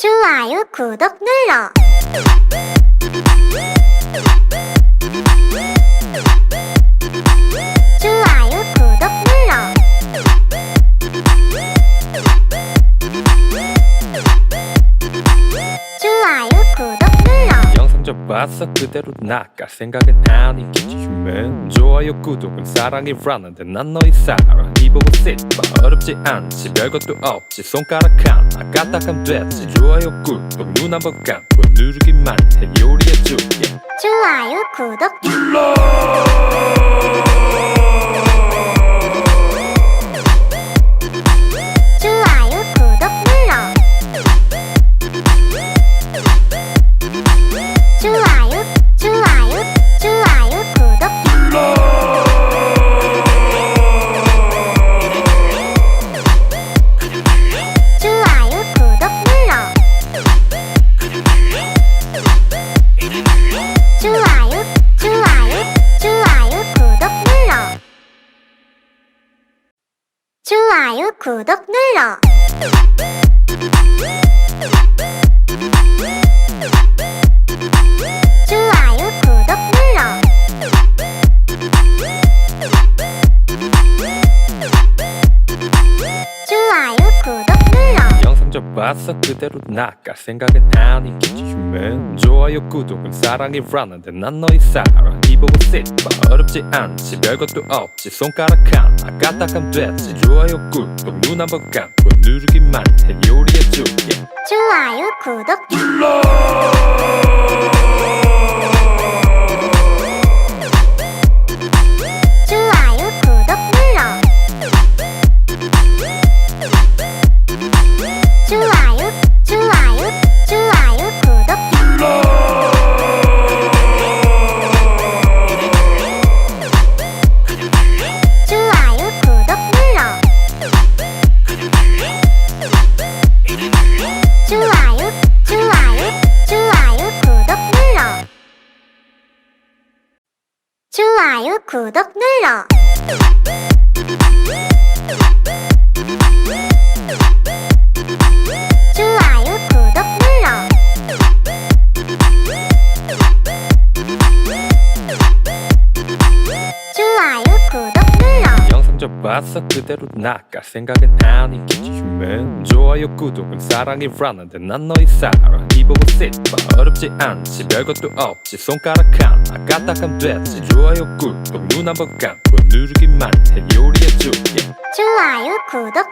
좋아요, 구독 눌러. 좋아요, 구독 눌러. 좋아요, 구독 눌러. 영상 좀 봤어 그대로 나갈 생각은 아니겠지만 좋아요 구독은 사랑이라는데 난 너희 사랑 이보고 씹어. 어렵지 않지 별것도 없지 손가락 하나 까딱하면 됐지. 좋아요 구독 눈 한번 감고 누르기만 해 요리해줄게. 좋아요, 구독. 좋아 좋아요, 구독 눌러. 눌러. 봤어 그대로 나갈 생각은 아니겠지만 좋아요 구독은 사랑이라는데 난 너희 사랑. 이보고 씹어 어렵지 않지 별것도 없지. 손가락 하나 까딱하면 됐지. 좋아요 구독 눈 한번 감고 누르기만 해 요리해줄게. 좋아요, 구독. 좋아 좋아요, 좋아요, 좋아요, 구독 좋아요, 구독 눌러. 좋아요, 좋아요, 좋아요, 구독 눌러. 좋아요, 구독 눌러. 좋아요, 구독 눌러. 영상 좀 봤어 그대로 나갈 생각은 아니겠지만 좋아요 구독은 사랑이라는데 난 너희 사랑 이 보고 씹어 어렵지 않지 별것도 없지 손가락 하나 까딱하면 됐지. 좋아요 구독 눈 한 번 감고 누르기만 해 요리해줄게. 좋아요, 구독